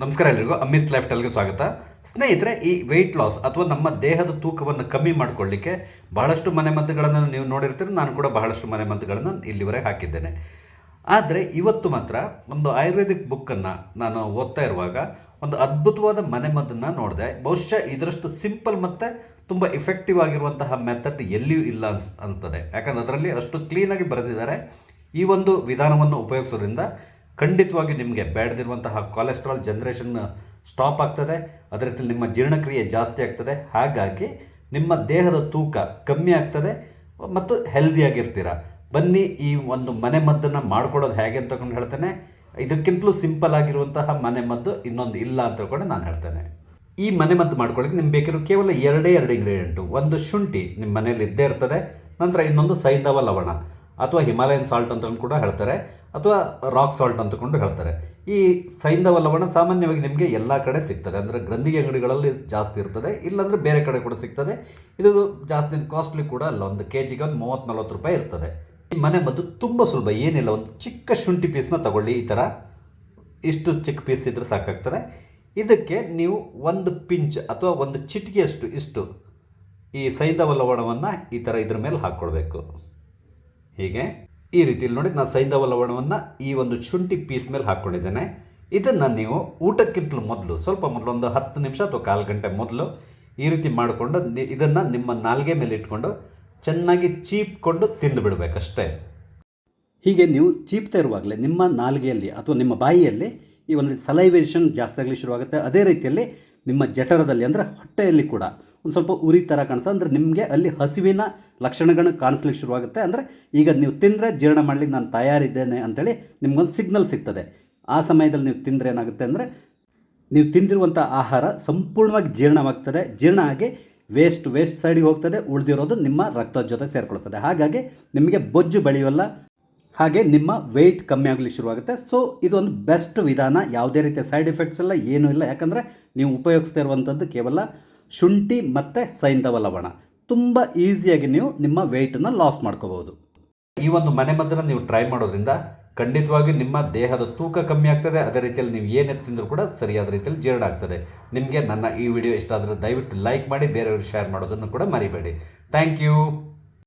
ನಮಸ್ಕಾರ ಎಲ್ರಿಗೂ ಅಮ್ಮಿಸ್ ಲೈಫ್ ಸ್ಟೈಲ್ಗೆ ಸ್ವಾಗತ. ಸ್ನೇಹಿತರೆ, ಈ ವೆಯ್ಟ್ ಲಾಸ್ ಅಥವಾ ನಮ್ಮ ದೇಹದ ತೂಕವನ್ನು ಕಮ್ಮಿ ಮಾಡಿಕೊಳ್ಳಿಕ್ಕೆ ಬಹಳಷ್ಟು ಮನೆಮದ್ದುಗಳನ್ನು ನೀವು ನೋಡಿರ್ತೀರಿ, ನಾನು ಕೂಡ ಬಹಳಷ್ಟು ಮನೆಮದ್ದುಗಳನ್ನು ಇಲ್ಲಿವರೆಗೆ ಹಾಕಿದ್ದೇನೆ. ಆದರೆ, ಇವತ್ತು ಮಾತ್ರ ಒಂದು ಆಯುರ್ವೇದಿಕ್ ಬುಕ್ಕನ್ನು ನಾನು ಓದ್ತಾ ಇರುವಾಗ ಒಂದು ಅದ್ಭುತವಾದ ಮನೆಮದ್ದನ್ನು ನೋಡಿದೆ. ಬಹುಶಃ ಇದರಷ್ಟು ಸಿಂಪಲ್ ಮತ್ತು ತುಂಬ ಇಫೆಕ್ಟಿವ್ ಆಗಿರುವಂತಹ ಮೆಥಡ್ ಎಲ್ಲಿಯೂ ಇಲ್ಲ ಅನ್ಸ್, ಅನಿಸ್ತದೆ. ಯಾಕಂದ್ರೆ ಅದರಲ್ಲಿ ಅಷ್ಟು ಕ್ಲೀನಾಗಿ ಬರೆದಿದ್ದಾರೆ. ಈ ಒಂದು ವಿಧಾನವನ್ನು ಉಪಯೋಗಿಸೋದ್ರಿಂದ ಖಂಡಿತವಾಗಿ ನಿಮಗೆ ಬೇಡದಿರುವಂತಹ ಕೊಲೆಸ್ಟ್ರಾಲ್ ಜನ್ರೇಷನ್ ಸ್ಟಾಪ್ ಆಗ್ತದೆ. ಅದೇ ನಿಮ್ಮ ಜೀರ್ಣಕ್ರಿಯೆ ಜಾಸ್ತಿ ಆಗ್ತದೆ. ಹಾಗಾಗಿ ನಿಮ್ಮ ದೇಹದ ತೂಕ ಕಮ್ಮಿ ಆಗ್ತದೆ ಮತ್ತು ಹೆಲ್ದಿಯಾಗಿರ್ತೀರ ಬನ್ನಿ ಈ ಒಂದು ಮನೆ ಮದ್ದನ್ನು ಮಾಡ್ಕೊಳ್ಳೋದು ಹೇಗೆ ಅಂತ ತಗೊಂಡು ಹೇಳ್ತೇನೆ. ಇದಕ್ಕಿಂತಲೂ ಸಿಂಪಲ್ ಆಗಿರುವಂತಹ ಮನೆ ಮದ್ದು ಇನ್ನೊಂದು ಇಲ್ಲ ಅಂತ ತಿಳ್ಕೊಂಡು ನಾನು ಹೇಳ್ತೇನೆ. ಈ ಮನೆ ಮದ್ದು ಮಾಡ್ಕೊಳ್ಳಿಕ್ಕೆ ನಿಮ್ಗೆ ಬೇಕಿರೋ ಕೇವಲ ಎರಡೇ ಎರಡು ಇಂಗ್ರೀಡಿಯೆಂಟು ಒಂದು ಶುಂಠಿ ನಿಮ್ಮ ಮನೇಲಿ ಇದ್ದೇ ಇರ್ತದೆ. ನಂತರ ಇನ್ನೊಂದು ಸೈಂಧವ ಲವಣ. ಅಥವಾ ಹಿಮಾಲಯನ್ ಸಾಲ್ಟ್ ಅಂತ ಕೂಡ ಹೇಳ್ತಾರೆ, ಅಥವಾ ರಾಕ್ ಸಾಲ್ಟ್ ಅಂತಕೊಂಡು ಹೇಳ್ತಾರೆ. ಈ ಸೈಂಧವ ಲವಣ ಸಾಮಾನ್ಯವಾಗಿ ನಿಮಗೆ ಎಲ್ಲ ಕಡೆ ಸಿಗ್ತದೆ. ಅಂದರೆ ಗ್ರಂಥಿಗೆ ಅಂಗಡಿಗಳಲ್ಲಿ ಜಾಸ್ತಿ ಇರ್ತದೆ, ಇಲ್ಲಾಂದರೆ ಬೇರೆ ಕಡೆ ಕೂಡ ಸಿಗ್ತದೆ. ಇದು ಜಾಸ್ತಿ ಕಾಸ್ಟ್ಲಿ ಕೂಡ ಅಲ್ಲ, ಒಂದು ಕೆ ಜಿಗೆ ಒಂದು ಮೂವತ್ತು ನಲ್ವತ್ತು ರೂಪಾಯಿ ಇರ್ತದೆ. ಈ ಮನೆ ಮದ್ದು ತುಂಬ ಸುಲಭ, ಏನಿಲ್ಲ, ಒಂದು ಚಿಕ್ಕ ಶುಂಠಿ ಪೀಸ್ನ ತಗೊಳ್ಳಿ, ಈ ಥರ ಇಷ್ಟು ಚಿಕ್ಕ ಪೀಸ್ ಇದ್ದರೆ ಸಾಕಾಗ್ತದೆ. ಇದಕ್ಕೆ ನೀವು ಒಂದು ಪಿಂಚ್ ಅಥವಾ ಒಂದು ಚಿಟಿಕೆಯಷ್ಟು ಇಷ್ಟು ಈ ಸೈಂಧವ ಲವಣವನ್ನು ಈ ಥರ ಇದ್ರ ಮೇಲೆ ಹಾಕ್ಕೊಳ್ಬೇಕು. ಹೀಗೆ ಈ ರೀತಿಯಲ್ಲಿ ನೋಡಿ ನಾನು ಸೈಂಧವ ಲವಣವನ್ನು ಈ ಒಂದು ಶುಂಠಿ ಪೀಸ್ ಮೇಲೆ ಹಾಕ್ಕೊಂಡಿದ್ದೇನೆ. ಇದನ್ನು ನೀವು ಊಟಕ್ಕಿಂತಲೂ ಮೊದಲು, ಸ್ವಲ್ಪ ಮೊದಲು ಒಂದು ಹತ್ತು ನಿಮಿಷ ಅಥವಾ ಕಾಲು ಗಂಟೆ ಮೊದಲು ಈ ರೀತಿ ಮಾಡಿಕೊಂಡು ಇದನ್ನು ನಿಮ್ಮ ನಾಲ್ಗೆ ಮೇಲೆ ಇಟ್ಕೊಂಡು ಚೆನ್ನಾಗಿ ಚೀಪ್ಕೊಂಡು ತಿಂದು ಬಿಡಬೇಕಷ್ಟೇ. ಹೀಗೆ ನೀವು ಚೀಪ್ತಾ ಇರುವಾಗಲೇ ನಿಮ್ಮ ನಾಲ್ಗೆಯಲ್ಲಿ ಅಥವಾ ನಿಮ್ಮ ಬಾಯಿಯಲ್ಲಿ ಈ ಒಂದು ಸಲೈವೇಷನ್ ಜಾಸ್ತಿ ಆಗಲಿ ಶುರುವಾಗುತ್ತೆ. ಅದೇ ರೀತಿಯಲ್ಲಿ ನಿಮ್ಮ ಜಠರದಲ್ಲಿ ಅಂದರೆ ಹೊಟ್ಟೆಯಲ್ಲಿ ಕೂಡ ಒಂದು ಸ್ವಲ್ಪ ಉರಿ ಥರ ಕಾಣಿಸ್ತದೆ ಅಂದರೆ ನಿಮಗೆ ಅಲ್ಲಿ ಹಸಿವಿನ ಲಕ್ಷಣಗಳು ಕಾಣಿಸ್ಲಿಕ್ಕೆ ಶುರುವಾಗುತ್ತೆ. ಅಂದರೆ ಈಗ ನೀವು ತಿಂದರೆ ಜೀರ್ಣ ಮಾಡಲಿಕ್ಕೆ ನಾನು ತಯಾರಿದ್ದೇನೆ ಅಂತೇಳಿ ನಿಮಗೊಂದು ಸಿಗ್ನಲ್ ಸಿಗ್ತದೆ. ಆ ಸಮಯದಲ್ಲಿ ನೀವು ತಿಂದರೆ ಏನಾಗುತ್ತೆ ಅಂದರೆ ನೀವು ತಿಂದಿರುವಂಥ ಆಹಾರ ಸಂಪೂರ್ಣವಾಗಿ ಜೀರ್ಣವಾಗ್ತದೆ. ಜೀರ್ಣ ಆಗಿ ವೇಸ್ಟ್ ವೇಸ್ಟ್ ಸೈಡಿಗೆ ಹೋಗ್ತದೆ. ಉಳಿದಿರೋದು ನಿಮ್ಮ ರಕ್ತದ ಜೊತೆ ಸೇರಿಕೊಳ್ತದೆ. ಹಾಗಾಗಿ ನಿಮಗೆ ಬೊಜ್ಜು ಬೆಳೆಯೋಲ್ಲ ಹಾಗೆ ನಿಮ್ಮ ವೆಯ್ಟ್ ಕಮ್ಮಿ ಆಗಲಿಕ್ಕೆ ಶುರುವಾಗುತ್ತೆ. ಸೊ ಇದೊಂದು ಬೆಸ್ಟ್ ವಿಧಾನ. ಯಾವುದೇ ರೀತಿಯ ಸೈಡ್ ಎಫೆಕ್ಟ್ಸ್ ಎಲ್ಲ ಏನೂ ಇಲ್ಲ. ಯಾಕಂದರೆ ನೀವು ಉಪಯೋಗಿಸ್ತಾ ಇರುವಂಥದ್ದು ಕೇವಲ ಶುಂಠಿ ಮತ್ತು ಸೈಂಧವ ಲವಣ. ತುಂಬ ಈಸಿಯಾಗಿ ನೀವು ನಿಮ್ಮ ವೆಯ್ಟನ್ನು ಲಾಸ್ ಮಾಡ್ಕೋಬಹುದು. ಈ ಒಂದು ಮನೆ ಮದ್ದನ್ನು ನೀವು ಟ್ರೈ ಮಾಡೋದ್ರಿಂದ ಖಂಡಿತವಾಗಿ ನಿಮ್ಮ ದೇಹದ ತೂಕ ಕಮ್ಮಿ ಆಗ್ತದೆ. ಅದೇ ರೀತಿಯಲ್ಲಿ ನೀವು ಏನೇ ತಿಂದರೂ ಕೂಡ ಸರಿಯಾದ ರೀತಿಯಲ್ಲಿ ಜೀರ್ಣ ಆಗ್ತದೆ. ನಿಮಗೆ ನನ್ನ ಈ ವಿಡಿಯೋ ಇಷ್ಟ ಆದರೆ ದಯವಿಟ್ಟು ಲೈಕ್ ಮಾಡಿ, ಬೇರೆಯವ್ರಿಗೆ ಶೇರ್ ಮಾಡೋದನ್ನು ಕೂಡ ಮರಿಬೇಡಿ. Thank you